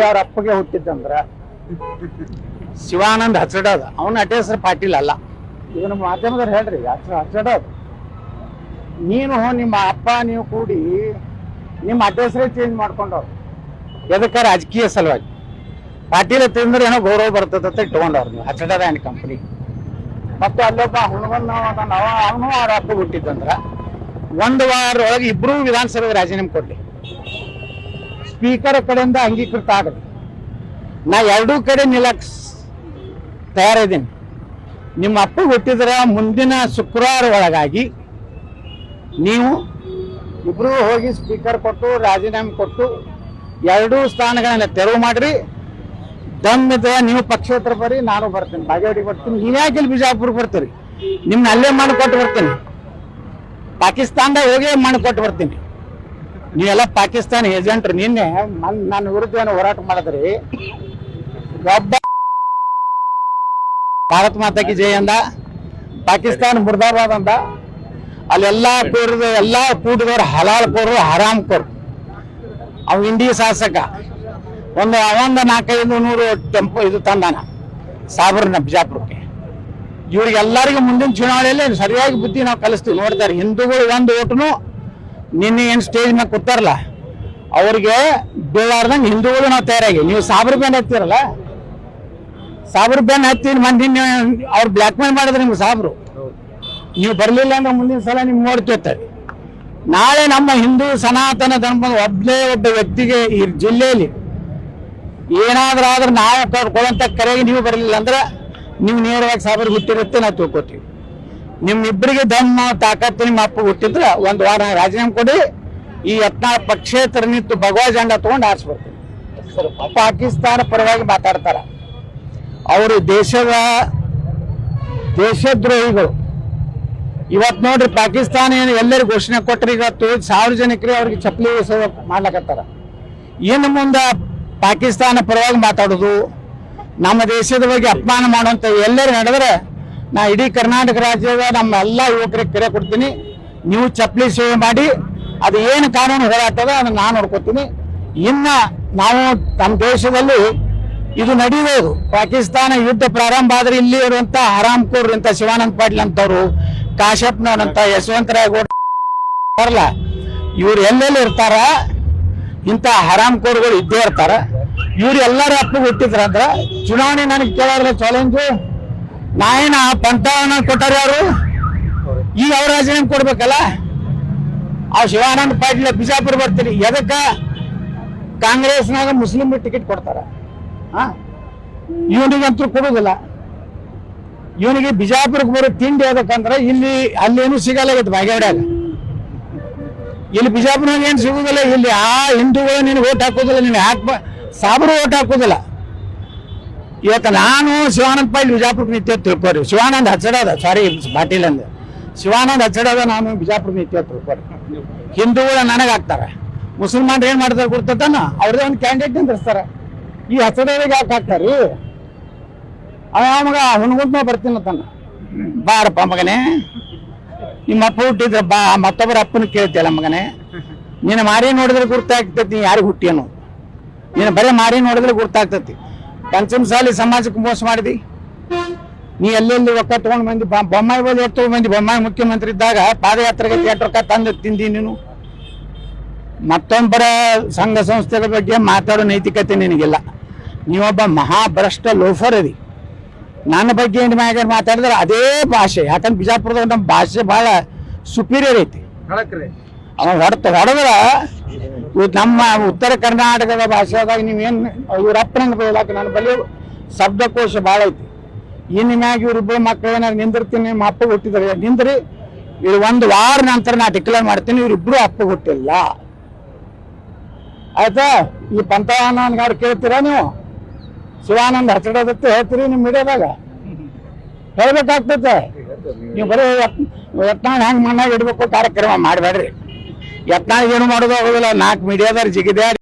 ಯಾರ ಅಪ್ಪಗೆ ಹುಟ್ಟಿದ್ದಂದ್ರ? ಶಿವಾನಂದ್ ಹಚ್ಚಡದ ಅವನ ಅಡ್ಡ ಹೆಸರು ಪಾಟೀಲ್ ಅಲ್ಲ. ಇದನ್ನ ಮಾಧ್ಯಮದವ್ರು ಹೇಳ್ರಿ ಹಚ್ಚ ಹಚ್ಚಡೋದು ನೀನು ನಿಮ್ಮ ಅಪ್ಪ, ನೀವು ಕೂಡಿ ನಿಮ್ಮ ಅಡ್ಡ ಚೇಂಜ್ ಮಾಡ್ಕೊಂಡವ್ರು. ಎದಕ್ಕೆ ರಾಜಕೀಯ ಸಲುವಾಗಿ. ಪಾಟೀಲ್ ತಿಂದ್ರೆ ಏನೋ ಗೌರವ ಬರ್ತದ ಅಂತ ಇಟ್ಕೊಂಡವ್ರು ನೀವು. ಹಚ್ಚಡದ ಆ್ಯಂಡ್ ಕಂಪ್ನಿ ಮತ್ತು ಅಲ್ಲೊಬ್ಬ ಹುಣಗನ್ ಅವ ಅವನು ಅವ್ರ ಅಪ್ಪ ಹುಟ್ಟಿದ್ದಂದ್ರ, ಒಂದು ವಾರ ಒಳಗೆ ಇಬ್ರು ವಿಧಾನಸಭೆಗೆ ರಾಜೀನಾಮೆ ಕೊಡ್ಲಿ. ಸ್ಪೀಕರ್ ಕಡೆಯಿಂದ ಅಂಗೀಕೃತ ಆಗಲಿ ನಾ ಎರಡೂ ಕಡೆ ನಿಲ್ಲಕ್ ತಯಾರಿದ್ದೀನಿ. ನಿಮ್ಮ ಅಪ್ಪ ಹುಟ್ಟಿದ್ರೆ ಮುಂದಿನ ಶುಕ್ರವಾರ ಒಳಗಾಗಿ ನೀವು ಇಬ್ರು ಹೋಗಿ ಸ್ಪೀಕರ್ ಕೊಟ್ಟು, ರಾಜೀನಾಮೆ ಕೊಟ್ಟು, ಎರಡೂ ಸ್ಥಾನಗಳನ್ನು ತೆರವು ಮಾಡಿರಿ. ದಮ್ಮಿದ ನೀವು ಪಕ್ಷೇತರ ಬರ್ರಿ ನಾನು ಬರ್ತೀನಿ. ಬಾಗೇವಾಡಿ ಬರ್ತೀನಿ. ನೀವ್ಯಾಕೆ ಇಲ್ಲಿ ಬಿಜಾಪುರ ಬರ್ತೀರಿ? ನಿಮ್ನ ಅಲ್ಲೇ ಮಾಡಿಕೊಟ್ಟು ಬರ್ತೀನಿ. ಪಾಕಿಸ್ತಾನದಾಗ ಹೋಗಿ ಮಾಡಿಕೊಟ್ಟು ಬರ್ತೀನಿ. ನೀವೆಲ್ಲ ಪಾಕಿಸ್ತಾನ ಏಜೆಂಟ್ ನಿನ್ನೆ ನನ್ನ ವಿರುದ್ಧ ಏನು ಹೋರಾಟ ಮಾಡಿದ್ರಿ. ಒಬ್ಬ ಭಾರತ್ ಮಾತಾಕಿ ಜೈ ಅಂದ, ಪಾಕಿಸ್ತಾನ ಮುರ್ದಾಬಾದ್ ಅಂದ. ಅಲ್ಲೆಲ್ಲ ಕೂಡಿದ ಎಲ್ಲ ಕೂಡಿದವ್ರು ಹಲಾಲ್ ಕೋರು ಹರಾಮ್ ಕೋರು ಅವ್ ಇಂಡಿ ಶಾಸಕ, ಒಂದು ಅವಂದ ನಾಲ್ಕೈದು ನೂರು ಟೆಂಪೋ ಇದು ತಂದಾನ, ಸಾಬರ್ನ ಬಿಜಾಪುರಕ್ಕೆ. ಇವ್ರಿಗೆಲ್ಲರಿಗೂ ಮುಂದಿನ ಚುನಾವಣೆಯಲ್ಲಿ ಸರಿಯಾಗಿ ಬುದ್ಧಿ ನಾವು ಕಲಿಸ್ತೀವಿ. ನೋಡ್ತಾರೆ, ಹಿಂದೂಗಳು ಒಂದು ಓಟನು ನಿನ್ನೆ ಏನು ಸ್ಟೇಜ್ ಮ್ಯಾಗ ಕೂತಾರಲ್ಲ, ಅವ್ರಿಗೆ ಬೀಳಾರ್ದಂಗೆ ಹಿಂದೂಗಳು ನಾವು ತಯಾರಾಗಿ. ನೀವು ಸಾಬ್ರ ಬೆನ್ ಹತ್ತಿರಲ್ಲ ಸಾಬ್ರ ಬೆನ್ ಹತ್ತಿ ಮಂದಿ ಅವ್ರು ಬ್ಲ್ಯಾಕ್ ಮೇಲ್ ಮಾಡಿದ್ರೆ ನಿಮ್ಗೆ ಸಾಬ್ರು. ನೀವು ಬರಲಿಲ್ಲ ಅಂದ್ರೆ ಮುಂದಿನ ಸಲ ನಿಮ್ಗೆ ನೋಡ್ತಿರ್ತಾರೆ ನಾಳೆ ನಮ್ಮ ಹಿಂದೂ ಸನಾತನ ಧರ್ಮದ ಒಬ್ಬನೇ ಒಬ್ಬ ವ್ಯಕ್ತಿಗೆ ಈ ಜಿಲ್ಲೆಯಲ್ಲಿ ಏನಾದ್ರೂ ಆದ್ರೆ ನಾವು ಕೊಡುವಂತ ಕರೆಗೆ ನೀವು ಬರಲಿಲ್ಲ ಅಂದ್ರೆ ನೀವು ನೇರವಾಗಿ ಸಾವಿರ ಹುಟ್ಟಿರುತ್ತೆ, ನಾವು ತಿಳ್ಕೊತೀವಿ. ನಿಮ್ಮಿಬ್ಬರಿಗೆ ದಮ್ಮ ತಾಕತ್ತು ನಿಮ್ಮ ಅಪ್ಪ ಹುಟ್ಟಿದ್ರೆ ಒಂದು ವಾರ ರಾಜೀನಾಮೆ ಕೊಡಿ. ಈ ಯತ್ನ ಪಕ್ಷೇತರ ನಿಂತು ಭಗವಾ ಜಂಡ ತಗೊಂಡು ಆರಿಸ್ಬರ್ತೀನಿ ಪಾಕಿಸ್ತಾನ ಪರವಾಗಿ ಮಾತಾಡ್ತಾರ. ಅವರು ದೇಶದ, ದೇಶದ್ರೋಹಿಗಳು. ಇವತ್ ನೋಡ್ರಿ ಪಾಕಿಸ್ತಾನ ಏನು ಎಲ್ಲರಿಗೂ ಘೋಷಣೆ ಕೊಟ್ರಿ, ಇವತ್ತು ಸಾರ್ವಜನಿಕರಿಗೆ ಅವ್ರಿಗೆ ಚಪ್ಪಲಿ ಮಾಡ್ಲಕತ್ತಾರ. ಏನು ಮುಂದೆ ಪಾಕಿಸ್ತಾನ ಪರವಾಗಿ ಮಾತಾಡೋದು, ನಮ್ಮ ದೇಶದ ಬಗ್ಗೆ ಅಪಮಾನ ಮಾಡುವಂತ ಎಲ್ಲರೂ ನಡೆದ್ರೆ ನಾ ಇಡೀ ಕರ್ನಾಟಕ ರಾಜ್ಯದ ನಮ್ಮ ಎಲ್ಲ ಯುವಕರಿಗೆ ಕರೆ ಕೊಡ್ತೀನಿ. ನೀವು ಚಪ್ಪಲಿ ಸೇವೆ ಮಾಡಿ, ಅದು ಏನು ಕಾನೂನು ಹೋರಾಟದ ಅದನ್ನು ನಾನು ನೋಡ್ಕೊತೀನಿ. ಇನ್ನು ನಾವು ನಮ್ಮ ದೇಶದಲ್ಲಿ ಇದು ನಡೆಯೋದು ಪಾಕಿಸ್ತಾನ ಯುದ್ಧ ಪ್ರಾರಂಭ ಆದ್ರೆ ಇಲ್ಲಿ ಇರುವಂತ ಹರಾಮ್ಕೋರ್ ಅಂತ ಶಿವಾನಂದ ಪಾಟೀಲ್ ಅಂತವ್ರು ಕಾಶ್ಯಪ್ನವ್ರಂತ ಯಶವಂತರಾಯ ಗೌಡ ಬರಲ್ಲ ಇವ್ರು ಎಲ್ಲೆಲ್ಲಿ ಇರ್ತಾರ? ಇಂಥ ಹರಾಮ್ಕೋರ್ಗಳು ಇದ್ದೇ ಇರ್ತಾರ. ಇವ್ರು ಎಲ್ಲರೂ ಅಪ್ಪಿಗೆ ಹುಟ್ಟಿದ್ರ ಅಂದ್ರೆ ಚುನಾವಣೆ ನನಗೆ ಕೇಳಾದ್ರೆ ಚಾಲೆಂಜು ನಾ ಏನ ಪಂಚಾವನ ಕೊಟ್ಟಾರ ಯಾರು? ಈಗ ಅವ್ರ ರಾಜೀನಾಮೆ ಕೊಡ್ಬೇಕಲ್ಲ? ಆ ಶಿವಾನಂದ ಪಾಟೀಲ್ ಬಿಜಾಪುರ ಬರ್ತೀರಿ ಎದಕ್ಕ? ಕಾಂಗ್ರೆಸ್ನಾಗ ಮುಸ್ಲಿಂ ಟಿಕೆಟ್ ಕೊಡ್ತಾರ. ಇವನಿಗಂತೂ ಕೊಡುದಿಲ್ಲ. ಇವನಿಗೆ ಬಿಜಾಪುರಕ್ಕೆ ಬರೋ ತಿಂಡಿ ಯಾವ್ದಕ್ಕಂದ್ರೆ ಇಲ್ಲಿ ಅಲ್ಲೇನು ಸಿಗಲ್ಲ ಇವತ್ತು ಬಾಗೇವಾಡ್ಯಾಗ. ಇಲ್ಲಿ ಬಿಜಾಪುರನಾಗ ಏನು ಸಿಗುದಿಲ್ಲ, ಇಲ್ಲಿ ಆ ಹಿಂದೂಗಳು ನಿನಗೆ ಓಟ್ ಹಾಕೋದಿಲ್ಲ ನೀನು ಹಾಕ್ಬ ಸಾಬ್ರು ಓಟ್ ಹಾಕೋದಿಲ್ಲ. ಇವತ್ತು ನಾನು ಶಿವಾನಂದ ಪಾಟೀಲ್ ಬಿಜಾಪುರಕ್ಕೆ ನಿತ್ಯ ತಿಳ್ಕೊರಿ. ಶಿವಾನಂದ ಹಚ್ಚಡದ ಸಾರಿ ಪಾಟೀಲ್ ಅಂದ. ಶಿವಾನಂದ ಹಚ್ಚಡದ ನಾನು ಬಿಜಾಪುರ ನಿತ್ಯ ತಿಳ್ಕೊರಿ. ಹಿಂದೂಗಳ ನನಗೆ ಹಾಕ್ತಾರೆ ಮುಸಲ್ಮಾನ್ರು ಏನ್ ಮಾಡ್ತಾರೆ ಗೊತ್ತಾನ ಅವ್ರದೇ ಒಂದು ಕ್ಯಾಂಡಿಡೇಟ್ ನಿಂದಿರ್ತಾರೆ ಈ ಹಚ್ಚಡರಿಗೆ ಯಾಕೆ ಹಾಕ್ತಾರಿ? ಅವ ಮಗ ಹುಣ್ಗುಂತ ಬರ್ತೀನಿ ತನ್ನ. ಬಾರಪ್ಪ ಮಗನೇ. ನಿಮ್ಮ ಅಪ್ಪ ಹುಟ್ಟಿದ್ರ ಬಾ, ಮತ್ತೊಬ್ಬರ ಅಪ್ಪನ ಕೇಳ್ತಿಯಲ್ಲ ಮಗನೇ. ನೀನು ಮಾರಿ ನೋಡಿದ್ರೆ ಗುರ್ತಾಗ್ತೈತಿ ಯಾರಿಗೆ ಹುಟ್ಟಿಯನು? ನೀನು ಬರೀ ಮಾರಿ ನೋಡಿದ್ರೆ ಗುರ್ತಾಗ್ತೈತಿ. ಪಂಚಮಸಾಲಿ ಸಮಾಜಕ್ಕೆ ಮೋಸ ಮಾಡಿದಿ? ನೀ ಎಲ್ಲೆಲ್ಲಿ ರೊಕ್ಕ ತಗೊಂಡ್ ಬಂದಿ? ಬ- ಬೊಮ್ಮಾಯಿ ಬಳಿ ಎಷ್ಟು ಮಂದಿ ಬೊಮ್ಮಾಯಿ ಮುಖ್ಯಮಂತ್ರಿ ಇದ್ದಾಗ ಪಾದಯಾತ್ರೆಗೆ ರೊಕ್ಕ ತಂದು ತಿಂದಿ ನೀನು. ಮತ್ತೊಬ್ಬರ ಸಂಘ ಸಂಸ್ಥೆಗಳ ಬಗ್ಗೆ ಮಾತಾಡೋ ನೈತಿಕತೆ ನಿನಗಿಲ್ಲ. ನೀವೊಬ್ಬ ಮಹಾಭ್ರಷ್ಟ ಲೋಫರ್ ಅದಿ. ನನ್ನ ಬಗ್ಗೆ ಏನು ಮ್ಯಾಗ ಮಾತಾಡಿದ್ರೆ ಅದೇ ಭಾಷೆ. ಯಾಕಂದ್ರೆ ಬಿಜಾಪುರದಾಗ ನಮ್ಮ ಭಾಷೆ ಬಹಳ ಸುಪೀರಿಯರ್ ಐತಿ. ಅವ ಹೊಡ್ತ ಹೊಡೆದ್ರ ನಮ್ಮ ಉತ್ತರ ಕರ್ನಾಟಕದ ಭಾಷೆದಾಗ ನೀವೇನು ಇವ್ರಪ್ಪನಂಗೆ ಬೈಲಾಕ ನನ್ನ ಬಳಿ ಶಬ್ದಕೋಶ ಭಾಳ ಐತಿ. ಇನ್ನು ಮ್ಯಾಗ ಇವ್ರಿಬ್ಬರು ಮಕ್ಕಳು ಏನಾರು ನಿಂದಿರ್ತೀನಿ, ನಿಮ್ಮ ಅಪ್ಪ ಹುಟ್ಟಿದ್ರೆ ನಿಂದ್ರಿ? ಇವ್ರು ಒಂದು ವಾರ ನಂತರ ನಾ ಡಿಕ್ಲೇರ್ ಮಾಡ್ತೀನಿ ಇವ್ರಿಬ್ರು ಅಪ್ಪ ಹುಟ್ಟಿಲ್ಲ. ಆಯ್ತಾ? ಈ ಪಂಥವನ್ನ ಕೇಳ್ತೀರಾ ನೀವು? ಶಿವಾನಂದ ಹಚ್ಚಡದತ್ತೆ ಹೇಳ್ತೀರಿ ನಿಮ್ಮ ಮೀಡಿಯಾದಾಗ? ಹೇಳ್ಬೇಕಾಗ್ತೈತೆ. ನೀವು ಬರೀ ಯತ್ನಾಳ್ ಹೆಂಗ್ ಮಣ್ಣಾಗ ಇಡ್ಬೇಕು, ಕಾರ್ಯಕ್ರಮ ಮಾಡಬೇಡ್ರಿ. ಯತ್ನಾಳ್ ಏನು ಮಾಡೋದು ಆಗೋದಿಲ್ಲ. ನಾಲ್ಕು ಮೀಡಿಯಾದವ್ರು ಜಿಗಿದ್ಯಾರ